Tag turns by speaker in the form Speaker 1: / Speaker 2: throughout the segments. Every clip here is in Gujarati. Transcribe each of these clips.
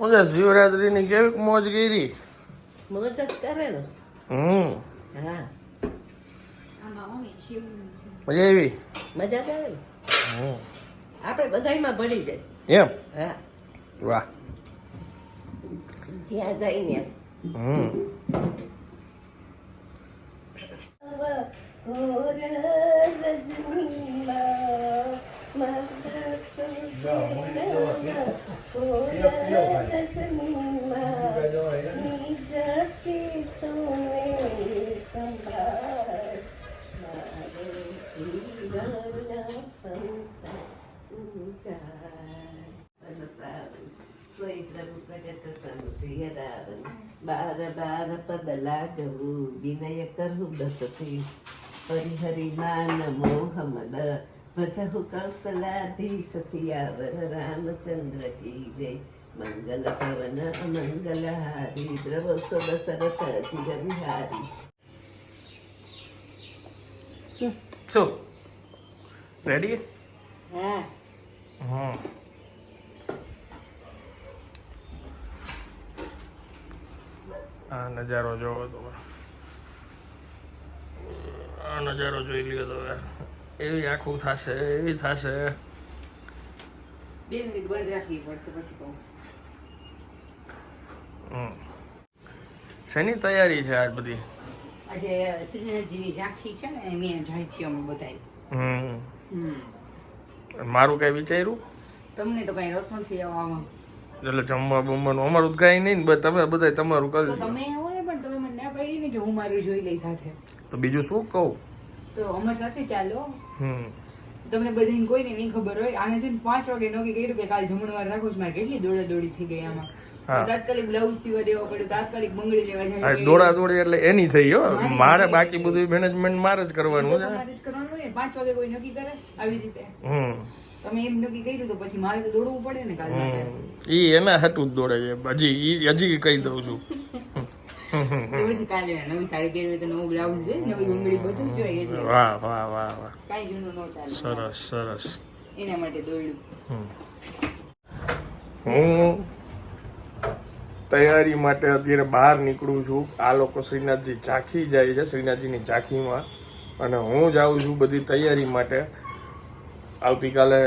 Speaker 1: મજા શિવરાત્રીની કેવી મોજ કરી.
Speaker 2: મોજ જ કરે ને.
Speaker 1: હમ.
Speaker 2: હા.
Speaker 1: મજા આવી?
Speaker 2: મજા જ આવે
Speaker 1: હમ.
Speaker 2: આપણે બધાયમાં ભળી જાય.
Speaker 1: એમ?
Speaker 2: હા.
Speaker 1: વાહ.
Speaker 2: જ્યાં જાય ત્યાં
Speaker 1: હમ.
Speaker 2: ઘોર બાર બાર પદ લાગવું વિનય કરવું દસથી પરિહરિ માન મોહ મદ ભજહુ કૌશલાધીશ સિયાવર રામચંદ્ર કી જય મંગલ ભવન અમંગલ હારી દ્રવ સુર સરસ ચિર વિહારી
Speaker 1: શું રેડી
Speaker 2: હા
Speaker 1: હમ આ નજારો જોવો તો આ નજારો જોઈ લ્યો તો. એવી આખું થશે એવી થશે.
Speaker 3: બે મિનિટ બંધ રાખવી પડશે પછી કહું.
Speaker 1: હમ. શેની તૈયારી છે આજ બધી?
Speaker 3: આજે શ્રીનાથજીની ઝાંખી છે ને એની જાય છે અમે બધા
Speaker 1: હમ.
Speaker 3: હમ.
Speaker 1: મારું કઈ વિચાર્યું?
Speaker 3: તમને તો કઈ રસ નથી આવવામાં
Speaker 1: એટલે જમવા બમવાનું અમારું તો કઈ નહીં ને તમે બધા તમારું કરી
Speaker 3: તમે આવો ને પણ તમે મને ના પાડી ને કે હું મારું જોઈ લઈ સાથે.
Speaker 1: તો બીજું શું કહું?
Speaker 3: તો અમાર સાથે ચાલો.
Speaker 1: હમ.
Speaker 3: તમને બધાને કોઈને નહીં ખબર હોય આને છે પાંચ વાગે નક્કી કર્યું કે કાલે જમણવાર રાખું છું મારે કેટલી દોડા દોડી થઈ ગઈ આમાં. તાત્કાલિક બ્લાઉઝ સીવા દેવો પડ્યું તાત્કાલિક બંગડી લેવા જાય.
Speaker 1: દોડા દોડી એટલે એની થઈ હો.
Speaker 3: મારે
Speaker 1: બાકી બધું મેનેજમેન્ટ મારે જ કરવાનું છે.
Speaker 3: તમારે જ કરવાનું ને. પાંચ વાગે કોઈ નક્કી કરે આવી રીતે.
Speaker 1: હમ.
Speaker 3: તમે એમ નક્કી કર્યું તો પછી મારે તો દોડવું પડે ને કાલ. માટે
Speaker 1: ઈ એના હતું જ દોડે છે. હજી ઈ હજી કહી દઉં છું.
Speaker 3: પછી કાલે નવી સાડી પહેરવી તો નવું બ્લાઉઝ જોઈએ નવી બંગડી બધું જોઈએ એટલે.
Speaker 1: વાહ વાહ વાહ વાહ.
Speaker 3: કાંઈ જૂનું ન ચાલે.
Speaker 1: સરસ સરસ.
Speaker 3: એના માટે દોડ્યું
Speaker 1: હું તૈયારી માટે અત્યારે બહાર નીકળું છું. આ લોકો શ્રીનાથજી ઝાંખી જાય છે, શ્રીનાથજીની ઝાંખીમાં. અને હું જાઉં છું બધી તૈયારી માટે. આવતીકાલે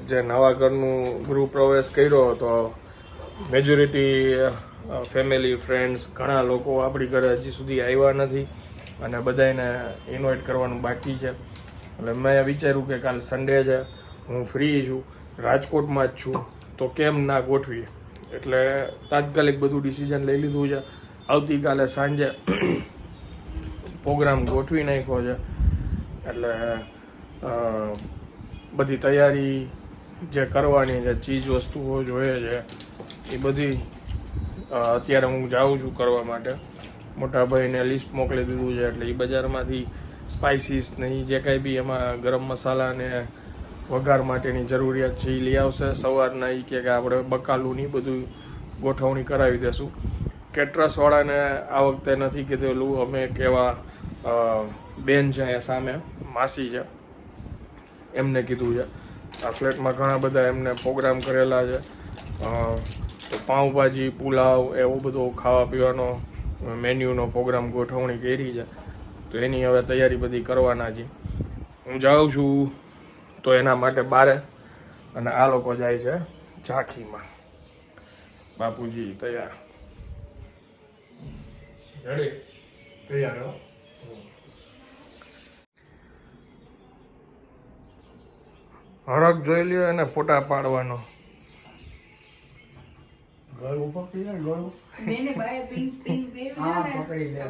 Speaker 1: જે નવા ઘરનું ગૃહ પ્રવેશ કર્યો હતો મેજોરિટી ફેમિલી ફ્રેન્ડ્સ ઘણા લોકો આપણી ઘરે હજી સુધી આવ્યા નથી અને બધાને ઇન્વાઇટ કરવાનું બાકી છે. એટલે મેં વિચાર્યું કે કાલ સન્ડે છે, હું ફ્રી છું, રાજકોટમાં જ છું. તો કેમ ના ગોઠવીએ? એટલે તાત્કાલિક બધું ડિસિઝન લઈ લીધું છે. આવતીકાલે સાંજે પ્રોગ્રામ ગોઠવી નાખ્યો છે. એટલે બધી તૈયારી જે કરવાની છે, ચીજ વસ્તુઓ જોઈએ છે, એ બધી અત્યારે હું જાઉં છું કરવા માટે. મોટા ભાઈને લિસ્ટ મોકલી દીધું છે, એટલે એ બજારમાંથી સ્પાઇસીસ ને જે કાંઈ બી એમાં ગરમ મસાલા ને વઘાર માટેની જરૂરિયાત છે એ લઈ આવશે. સવારના એ કે આપણે બકાલું નહીં બધું ગોઠવણી કરાવી દેશું. કેટરસવાળાને આ વખતે નથી કીધેલું. અમે કેવા બેન છે અહીંયા સામે, માસી છે. એમને કીધું છે. આ ફ્લેટમાં ઘણા બધા એમને પ્રોગ્રામ કરેલા છે. પાઉંભાજી, પુલાવ, એવું બધું ખાવા પીવાનો મેન્યુનો પ્રોગ્રામ ગોઠવણી કરી છે. તો એની હવે તૈયારી બધી કરવાના છે. હું જાઉં છું. તો એના માટે બારે અને આ લોકો જાય છે ઝાંખીમાં. બાપુજી તૈયાર. રેડી તૈયાર હો. હરખ જોઈ લ્યો અને ફોટા પાડવાનો.
Speaker 3: મેને બાએ પિંક ને.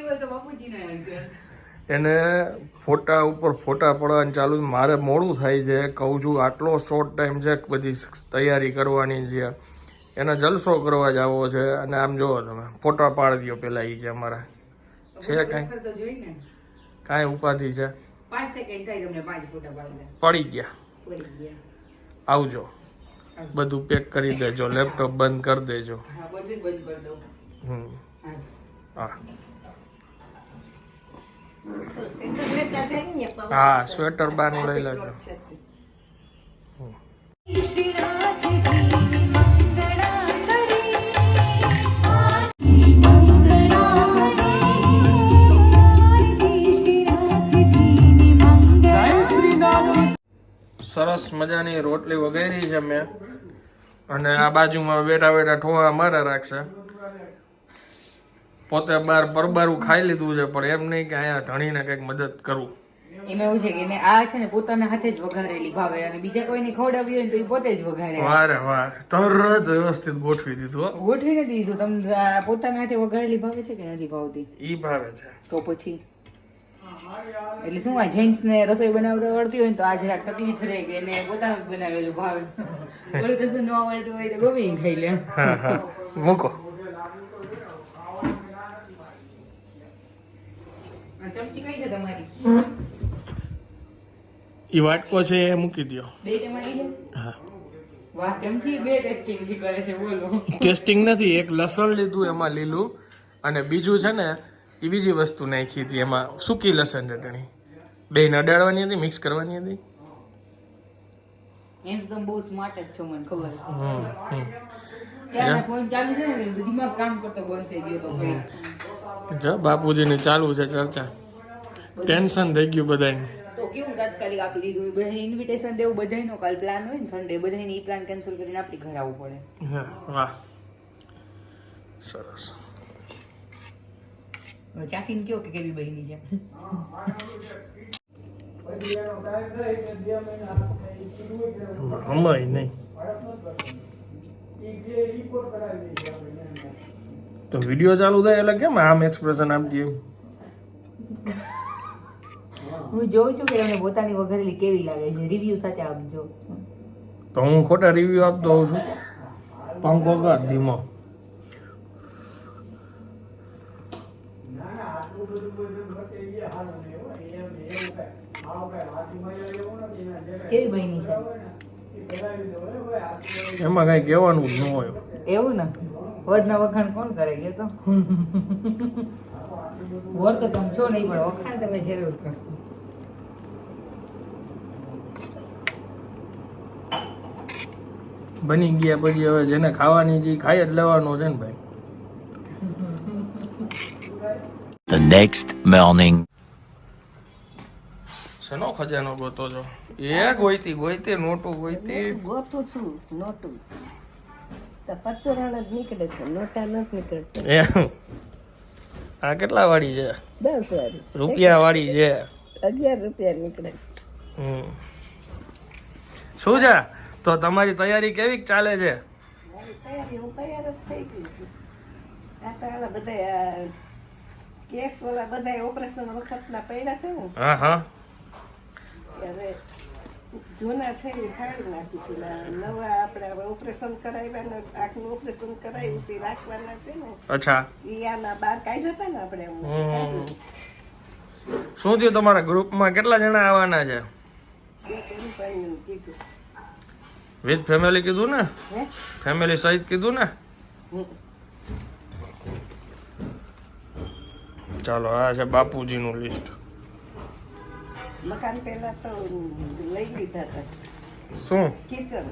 Speaker 3: હોય તો બાપુજીનો answer.
Speaker 1: એને ફોટા ઉપર ફોટા પડવાનું ચાલુ મારે મોડું થાય છે કહું છું આટલો શોર્ટ ટાઈમ છે બધી તૈયારી કરવાની છે. એને જલસો કરવા જવો છે અને આમ જુઓ તમે ફોટા પાડી દો પેલા એ છે અમારા. છે કાંઈ? કાંઈ ઉપાધિ છે? પડી ગયા. આવજો. બધું પેક કરી દેજો લેપટોપ બંધ કરી દેજો. હમ.
Speaker 3: હા.
Speaker 1: હા, સ્વેટર બાનું લઈ લેજો. સરસ મજાની રોટલી વગેરે છે મેં. અને આ બાજુમાં બેઠા બેઠા ઠોહા મારા રાખશે. પોતે બાર પરબારું ખાઈ લીધું છે પણ એમ નહીં કે અહીંયા ધણીને કંઈક મદદ કરું.
Speaker 3: એમાં એવું છે કે એને આ છે ને પોતાના હાથે જ વઘારેલી ભાવે અને બીજા કોઈને ખવડાવી હોય તો એ પોતે જ વઘારે.
Speaker 1: વારે વાહ તરત વ્યવસ્થિત ગોઠવી દીધું ગોઠવી
Speaker 3: નથી દીધું. તમને પોતાના હાથે વઘારેલી ભાવે છે કે નથી ભાવતી?
Speaker 1: ઈ ભાવે છે.
Speaker 3: તો પછી? એટલે શું આ જેન્ટ્સ ને રસોઈ બનાવતા આવડતી હોય તો આ જરાક તકલીફ રહે કે એને પોતાનું બનાવેલું ભાવે. ઓલું તો શું ન આવડતું હોય તો ગમે ખાઈ લે.
Speaker 1: મૂકો.
Speaker 3: ચમચી કઈ છે તમારી?
Speaker 1: ઈ વાટકો છે એ મૂકી દો
Speaker 3: બે તમારી
Speaker 1: હા.
Speaker 3: વાહ ચમચી બે ટેસ્ટિંગ કરે છે બોલો.
Speaker 1: ટેસ્ટિંગ નથી એક લસણ લીધું એમાં લીલું અને બીજું છે ને એ બીજી વસ્તુ નાખી હતી એમાં સૂકી લસણ ચટણી. બે નડાડવાની હતી મિક્સ કરવાની હતી.
Speaker 3: એમ તો બહુ સ્માર્ટ જ છો મને ખબર. ત્યારે ફોન ચાલુ છે ને દિમાગ કામ કરતો બંધ થઈ ગયો તો
Speaker 1: જો બાપુજીની ચાલુ છે ચર્ચા. ટેન્શન થઈ ગયું બધાને
Speaker 3: તો કેવું તાત્કાલિક આપી દીધું? બધાને ઇન્વિટેશન દેવું બધાયનો કાલ પ્લાન હોય ને સન્ડે બધાને એ પ્લાન કેન્સલ કરીને આપણે ઘરે આવવું પડે.
Speaker 1: હા વાહ. સરસ.
Speaker 3: ચાખીને કયો કે કેવી બહેની છે?
Speaker 1: હમાય નહીં. તો વીડિયો ચાલુ થાય એટલે કેમ આમ એક્સપ્રેશન આપજે
Speaker 3: હું જોઉં છું કે તમને પોતાની વઘારેલી કેવી લાગે છે. રિવ્યુ સાચા આપજો.
Speaker 1: તો હું ખોટા રિવ્યુ આપતો હોઉં છું. પંખો કર ધીમો.
Speaker 3: કેવી બની છે?
Speaker 1: એમાં કઈ કહેવાનું જ ન હોય.
Speaker 3: એવું ને? વડના વખાણ કોણ કરે? કે તો. વર તો તમે છો નહીં પણ વખાણ તમે જરૂર કરશો.
Speaker 1: બની ગયા પછી હવે જેને ખાવાની જે ખાઈ જ લેવાનું છે ને ભાઈ.
Speaker 4: The next morning.
Speaker 1: શેનો ખજાનો ગોતો છો? એ ગોઈતી ગોઈતી નોટું ગોઈતી.
Speaker 2: ગોતું છું નોટું. પચોરાણ જ નીકળે છે નોટા નથી નીકળતા.
Speaker 1: એમ. આ કેટલા વાળી છે?
Speaker 2: દસ વાળી.
Speaker 1: રૂપિયા વાળી છે.
Speaker 2: અગિયાર રૂપિયા નીકળે.
Speaker 1: હમ. શું છે? તો તમારી તૈયારી કેવી ચાલે છે?
Speaker 2: મારી તૈયારી હું તૈયાર જ થઈ ગઈ છું. આ તો બધા કેસ વાળા બધા ઓપરેશન વખતના પડ્યા છે હું.
Speaker 1: હા હા.
Speaker 2: ત્યારે જૂના છે એ ફાળી નાખી છે. નવા આપણે હવે ઓપરેશન કરાવ્યા આંખનું ઓપરેશન કરાવ્યું છે રાખવાના છે ને.
Speaker 1: અચ્છા.
Speaker 2: એ આના બહાર કાઢ્યા હતા ને આપણે.
Speaker 1: શું થયું તમારા ગ્રુપમાં? કેટલા જણા આવવાના છે. વિથ ફેમિલી કીધું ને? ફેમિલી સહિત કીધું ને. ચાલો આ છે બાપુજીનું લિસ્ટ.
Speaker 2: મકાન પહેલા તો લઈ લીધા હતા.
Speaker 1: શું?
Speaker 2: કિચન.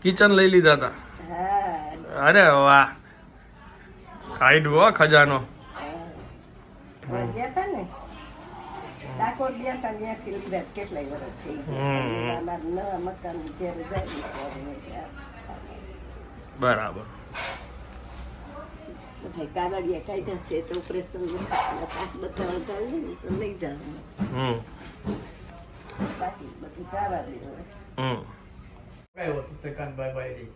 Speaker 1: કિચન લઈ લીધા હતા?
Speaker 2: હા.
Speaker 1: અરે વાહ. હાઈડ હો ખજાનો.
Speaker 2: ગયા હતા ને? ડાકોર ગયા હતા ત્યાંથી લીધા કેટલાય વર્ષ થઈ. ગયા નવા મકાન જ્યારે જાય
Speaker 1: બરાબર.
Speaker 2: ભાઈ કાગળિયા કાઢ્યા છે તો ઓપરેશન બતાવવા ચાલે ને તો લઈ જવાનું બાકી બધું જવા દે હવે.
Speaker 5: કઈ વસ્તુ શ્રીકાંતભાઈ બાયરી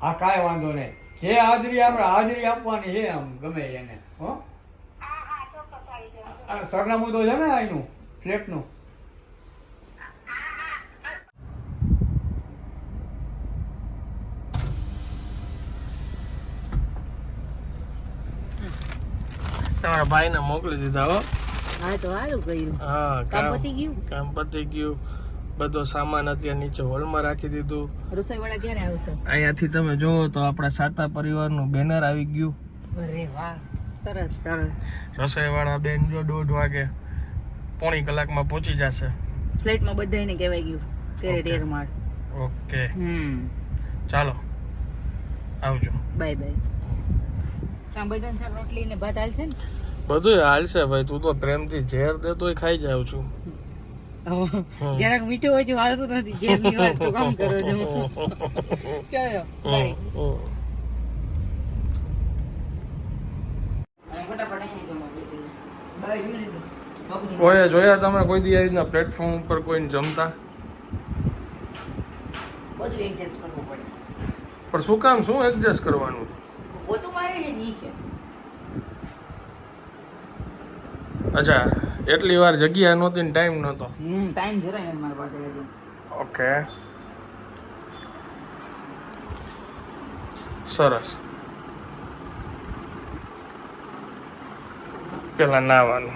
Speaker 5: હા કાંઈ વાંધો નહીં. જે હાજરી આપણે હાજરી આપવાની છે આમ ગમે એને હો. સરનામું તો છે ને અહીંનું ફ્લેટનું.
Speaker 1: તમારા ભાઈને મોકલી દીધા હો.
Speaker 2: હા તો સારું કર્યું.
Speaker 1: હા
Speaker 2: કામ પતી ગયું?
Speaker 1: કામ પતી ગયું. બધો સામાન અત્યારે નીચે હોલમાં રાખી દીધું.
Speaker 2: રસોઈ વાળા ક્યારે આવશે?
Speaker 1: અહીંયાથી તમે જુઓ તો આપણા સાતા પરિવારનું બેનર આવી ગયું.
Speaker 3: અરે વાહ સરસ સરસ.
Speaker 1: રસોઈવાળા બેન જો દોઢ વાગે પોણી કલાકમાં પહોંચી જશે.
Speaker 3: ફ્લેટમાં બધાને કહેવાય ગયું તેરે તેર માળ.
Speaker 1: ઓકે.
Speaker 3: હમ.
Speaker 1: ચાલો આવજો.
Speaker 3: Bye bye. બટન શાક રોટલી ને ભાત હાલશે ને?
Speaker 1: બધું હાલશે ભાઈ તું તો પ્રેમથી ઝેર દે તોય ખાઈ જાઉં છું.
Speaker 3: જરાક મીઠું હોય છે હાલતું નથી જેની વાત તો કામ કરો છો. ચલો બાય.
Speaker 1: કોઈ જોયા તમે કોઈ દી આવી રીતના પ્લેટફોર્મ ઉપર કોઈને જમતા?
Speaker 3: બધું એડજસ્ટ કરવું પડે.
Speaker 1: પણ શું કામ શું એડજસ્ટ કરવાનું?
Speaker 3: પોતું મારે ને નીચે
Speaker 1: અચ્છા એટલી વાર જગ્યા નહોતી ને ટાઈમ નહોતો.
Speaker 3: હમ ટાઈમ જરાય નથી મારા પાસે હજી.
Speaker 1: ઓકે. સરસ. પેલા નાવાનું.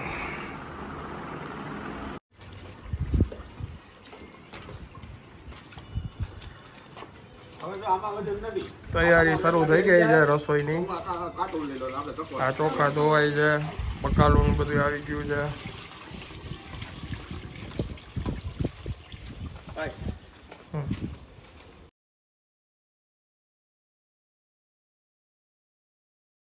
Speaker 1: તૈયારી શરૂ થઈ ગઈ છે રસોઈની. આ ચોખા ધોવાય છે બકાલું ને બધું આવી ગયું છે.